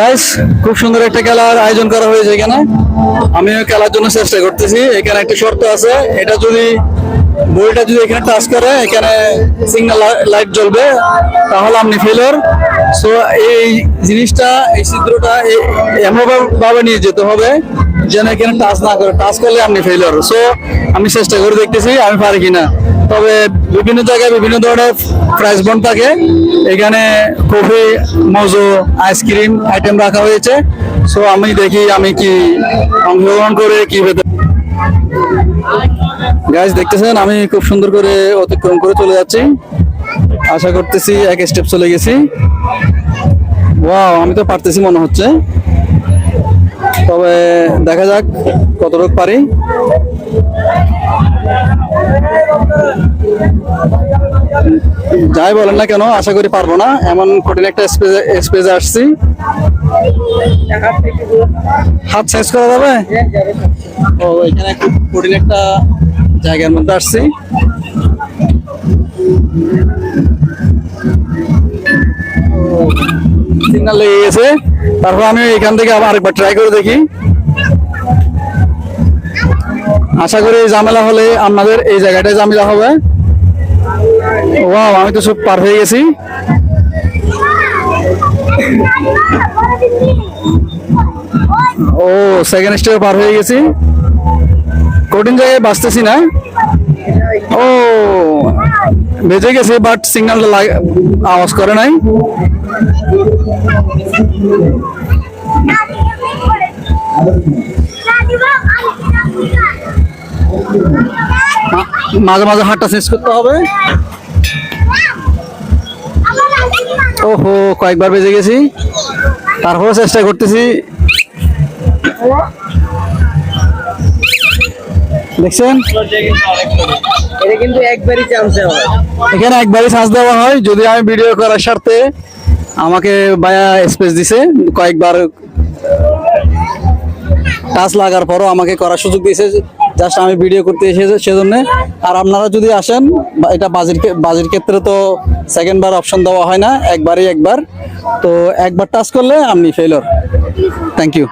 Guys খুব সুন্দর একটা খেলার আয়োজন করা হয়েছে এখানে। আমিও খেলার জন্য চেষ্টা করতেছি। এখানে একটা শর্ত আছে। এটা যদি বইটা যদি এখানে টাচ করে, এখানে সিগন্যাল লাইট জ্বলবে, তাহলে আপনি ফেলার সো এই জিনিসটা, এই চিত্রটা এমনভাবে ভাবে নিয়ে যেতে হবে যেন এখানে টাচ না করে টাচ করলে আপনি ফেলার সো আমি চেষ্টা করে দেখতেছি, আমি পারি কিনা। তবে বিভিন্ন জায়গায় বিভিন্ন ধরনের প্রাইস বন্ড থাকে। এখানে কফি মজো আইসক্রিম আইটেম রাখা হয়েছে। সো আমি দেখি আমি কি অংশগ্রহণ করে, কি পেতে গাইজ দেখতেছেন, আমি খুব সুন্দর করে অতিক্রম করে চলে যাচ্ছি। আশা করতেছি এক স্টেপ চলে গেছি। ওয়াও আমি তো পারতেছি মনে হচ্ছে। তবে দেখা যাক কতটুকু পারি। যাই বলেন না কেন, আশা করি পারব না। এমন কঠিন একটা স্পেসে আসছি। হাত সাইজ করা যাবে? ও, এখানে খুব কঠিন একটা জায়গার মধ্যে আসছি। সিগন্যাল লেগে গেছে। তারপর আমি এখান থেকে আবার আরেকবার ট্রাই করে দেখি। আশা করি ঝামেলা হলে আপনাদের এই জায়গাটায় ঝামেলা হবে ওয়াও আমি তো সব পার হয়ে গেছি ও সেকেন্ড স্টেপে পার হয়ে গেছি কঠিন জায়গায় বাঁচতেছি না ও বেঁচে গেছে বাট সিগন্যালটা আওয়াজ করে নাই মাঝে মাঝে হাতটা চেঞ্জ করতে হবে। ওহো কয়েকবার বেজে গেছি। তারপরে চেষ্টা করতেছি। দেখছেন? এটা কিন্তু একবারই চান্সে এখানে একবারই চান্স দেওয়া হয়। যদি আমি ভিডিও করার স্বার্থে আমাকে বায়া স্পেস দিছে কয়েকবার টাচ লাগার পরও আমাকে করার সুযোগ দিয়েছে জাস্ট আমি ভিডিও করতে এসেছে সেজন্য। আর আপনারা যদি আসেন এটা বাজির বাজির ক্ষেত্রে তো সেকেন্ডবার অপশন দেওয়া হয় না, একবারই একবার। তো একবার টাচ করলে আপনি ফেলর থ্যাংক ইউ